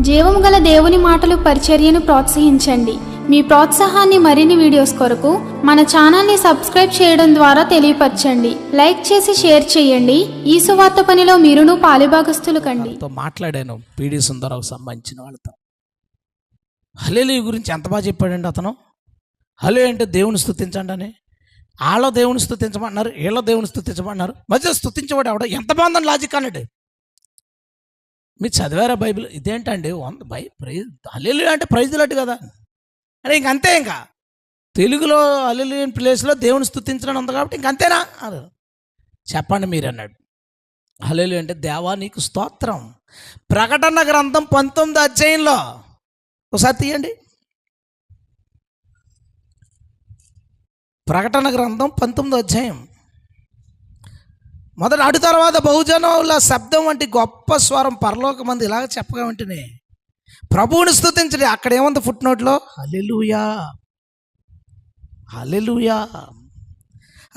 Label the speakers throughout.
Speaker 1: జీవం గల దేవుని మాటలు పరిచర్యను ప్రోత్సహించండి. మీ ప్రోత్సాహాన్ని మరిన్ని వీడియోస్ కొరకు మన ఛానల్ని సబ్స్క్రైబ్ చేయడం ద్వారా తెలియపరచండి. లైక్ చేసి షేర్ చేయండి. ఈ సువార్త పనిలో మీరును పాలుభాగస్తులు కండి.
Speaker 2: మాట్లాడాను. పీడి సుందరరావు సంబంధించిన వాళ్ళతో. హలేలు గురించి ఎంత బాగా చెప్పాడండి అతను? హలే అంటే దేవుని స్థుతించండి అని. వాళ్ళ దేవుని స్థుతించమన్నారు వీళ్ళ దేవుని స్థుతించమన్నారు మధ్య స్థుతించబడి ఆవిడ ఎంత బాగుందని లాజిక్ అన్నాడు మీరు చదివారా బైబిల్? ఇదేంటండి? వంద బై ప్రైజ్ అల్లెలు అంటే ప్రైజ్ లట్టు కదా. అంటే ఇంక అంతే ఇంకా. తెలుగులో అల్లెలు ప్లేస్లో దేవుని స్థుతించడం ఉంది కాబట్టి ఇంక అంతేనా? చెప్పండి మీరు అన్నాడు అల్లెలు అంటే దేవా నీకు స్తోత్రం. ప్రకటన గ్రంథం పంతొమ్మిది అధ్యాయంలో. ఒకసారి తీయండి. ప్రకటన గ్రంథం పంతొమ్మిది అధ్యాయం. మొదట అటు తర్వాత బహుజనుల శబ్దం వంటి గొప్ప స్వరం పరలోక మంది ఇలాగ చెప్పగా వెంటనే. ప్రభువుని స్థుతించండి అక్కడ ఏముంది ఫుట్ నోట్లో హలెలుయా హలెలుయా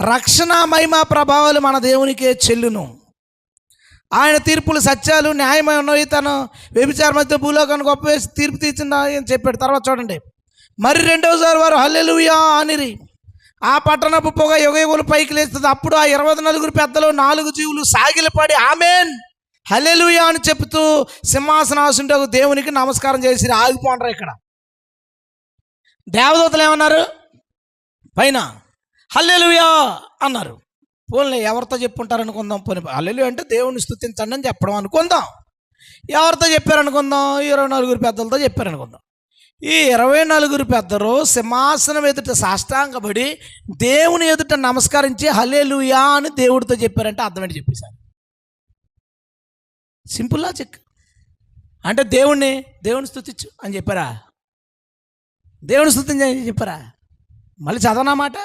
Speaker 2: రక్షణ మహిమ ప్రభావాలు మన దేవునికే చెల్లును. ఆయన తీర్పులు సత్యాలు న్యాయమై ఉన్నవి. తను వ్యభిచార మధ్య భూలోకాన్ని గొప్ప వేసి తీర్పు తీర్చిందా అని చెప్పాడు. తర్వాత చూడండి. మరి రెండవసారి వారు హల్లెలుయా అనిరి. ఆ పట్టణపు పొగ యుగయుగులు పైకి లేస్తుంది. అప్పుడు ఆ ఇరవై నలుగురు పెద్దలు నాలుగు జీవులు సాగిలపడి ఆమెన్. హలెలుయా అని చెప్తూ సింహాసనాసుంటకు దేవునికి నమస్కారం చేసి ఆగిపోండ్రు ఇక్కడ. దేవదూతలు ఏమన్నారు? పైన హల్లెలుయా అన్నారు. పోన్లే ఎవరితో చెప్పుంటారు అనుకుందాం. పోనీ హల్లెలూయా అంటే దేవుని స్థుతించండి అని చెప్పడం అనుకుందాం. ఎవరితో చెప్పారు అనుకుందాం ఇరవై నలుగురు పెద్దలతో చెప్పారు అనుకుందాం ఈ ఇరవై నలుగురు పెద్దరు సింహాసనం ఎదుట సాష్టాంగపడి దేవుని ఎదుట నమస్కరించి హల్లెలూయా అని దేవుడితో చెప్పారంటే అర్థమేంటి చెప్పేశారు? సింపుల్ లాజిక్ అంటే దేవుణ్ణి దేవుని స్థుతించు అని చెప్పారా? దేవుని స్థుతించని చెప్పారా? మళ్ళీ చదవనమాట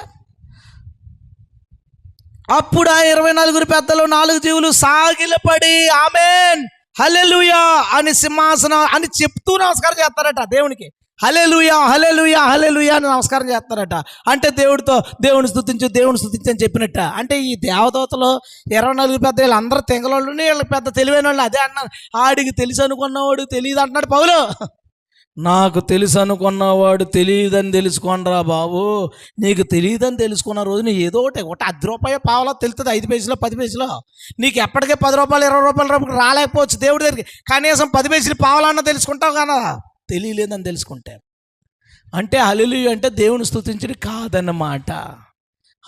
Speaker 2: అప్పుడు ఆ ఇరవై నలుగురు పెద్దలు నాలుగు జీవులు సాగిలపడి ఆమెన్! హలెలుయా అని సింహాసనం అని చెప్తూ నమస్కారం చేస్తారట దేవునికి. హలెలుయా హలే హలెలుయా అని నమస్కారం చేస్తారట. అంటే దేవుడితో దేవుని స్థుతించు దేవుని స్థుతించు అని చెప్పినట్ట. అంటే ఈ దేవదూతలు ఇరవై నలుగురు పెద్ద వీళ్ళు అందరూ తెంగలోళ్ళు వీళ్ళకి పెద్ద తెలివైన వాళ్ళు అదే అన్నారు ఆడికి తెలుసు అనుకున్నవాడు తెలియదు అంటున్నాడు పౌలు. నాకు తెలుసు అనుకున్నవాడు తెలియదని తెలుసుకోనరా బాబు. నీకు తెలియదని తెలుసుకున్న రోజు నీ ఏదో ఒకటి ఒకటి అది రూపాయ పావలో తెలుస్తుంది ఐదు పేజీలో పది పేజీలో నీకు ఎప్పటికే పది రూపాయలు ఇరవై రూపాయల రూపాయలు రాలేకపోవచ్చు దేవుడి దగ్గరికి. కనీసం పది పేజీలు పావలన్నా తెలుసుకుంటావు కదా. తెలియలేదని తెలుసుకుంటే. అంటే హలెలు అంటే దేవుని స్థుతించడం కాదన్నమాట.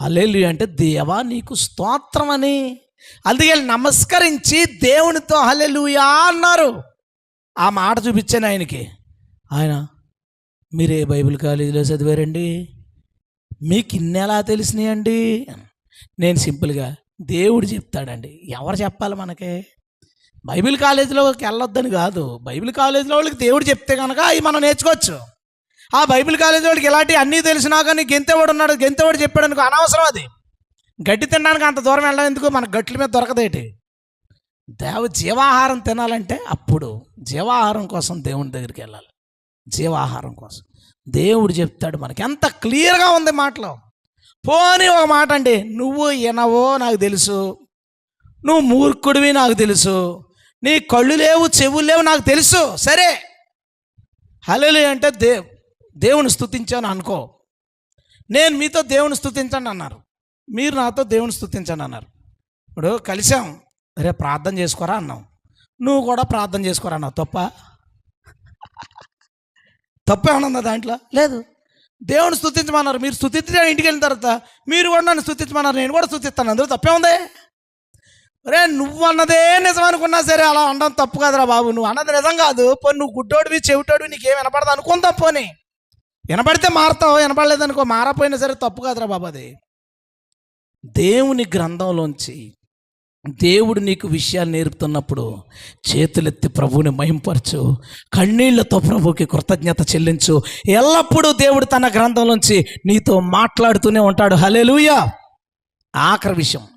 Speaker 2: హలెలు అంటే దేవా నీకు స్తోత్రం అని అందుకే నమస్కరించి దేవునితో హలెలుయా అన్నారు. ఆ మాట చూపించాను ఆయనకి. ఆయన మీరే బైబిల్ కాలేజీలో చదివారండి? మీకు ఇన్ని ఎలా తెలిసినాయండి? నేను సింపుల్గా దేవుడు చెప్తాడండి. ఎవరు చెప్పాలి మనకి? బైబిల్ కాలేజీలోకి వెళ్ళొద్దని కాదు. బైబిల్ కాలేజీలో వాళ్ళకి దేవుడు చెప్తే కనుక అవి మనం నేర్చుకోవచ్చు. ఆ బైబిల్ కాలేజీ వాళ్ళకి ఇలాంటి అన్నీ తెలిసినా కానీ గెంతేవాడు ఉన్నాడు గెంతేవాడు చెప్పాడు అనుకో అనవసరం అది. గడ్డి తినడానికి అంత దూరం వెళ్ళడం ఎందుకు? మన గట్ల మీద దొరకదేటి దేవ జీవాహారం తినాలంటే అప్పుడు జీవాహారం కోసం దేవుని దగ్గరికి వెళ్ళాలి. జీవాహారం కోసం. దేవుడు చెప్తాడు మనకి. ఎంత క్లియర్గా ఉంది మాటలో. పోనీ ఒక మాట అండి. నువ్వు వినవో నాకు తెలుసు. నువ్వు మూర్ఖుడివి నాకు తెలుసు. నీ కళ్ళు లేవు చెవులు లేవు నాకు తెలుసు. సరే. హలలు అంటే దే దేవుని స్థుతించాను అనుకో. నేను మీతో దేవుని స్థుతించండి అన్నారు. మీరు నాతో దేవుని స్థుతించండి అన్నారు. ఇప్పుడు కలిసాం రే ప్రార్థన చేసుకోరా అన్నాం. నువ్వు కూడా ప్రార్థన చేసుకోరా అన్నావు. తప్ప? తప్పేమన్నా ఉందా దాంట్లో? లేదు. దేవుని స్థుతించమన్నారు మీరు స్థుతించడం ఇంటికి వెళ్ళిన తర్వాత మీరు కూడా నన్ను స్థుతించమన్నారు నేను కూడా స్థుతిస్తాను అందులో తప్పే ఉందే? రే నువ్వు అన్నదే నిజం అనుకున్నా సరే అలా అనడం తప్పు కదరా బాబు. నువ్వు అన్నది నిజం కాదు. పోనీ నువ్వు గుడ్డోడివి చెవిటోడివి నీకేం వినపడదు అనుకుందాం పోనీ. వినపడితే మారుతావు వినపడలేదు అనుకో మారపోయినా సరే తప్పు కదరా బాబు అది. దేవుని గ్రంథంలోంచి దేవుడు నీకు విషయాలు నేర్పుతున్నప్పుడు చేతులెత్తి ప్రభువుని మహింపరచు. కన్నీళ్ళతో ప్రభువుకి కృతజ్ఞత చెల్లించు. ఎల్లప్పుడూ దేవుడు తన గ్రంథంలోంచి నీతో మాట్లాడుతూనే ఉంటాడు. హలెలూయా ఆఖరి విషయం.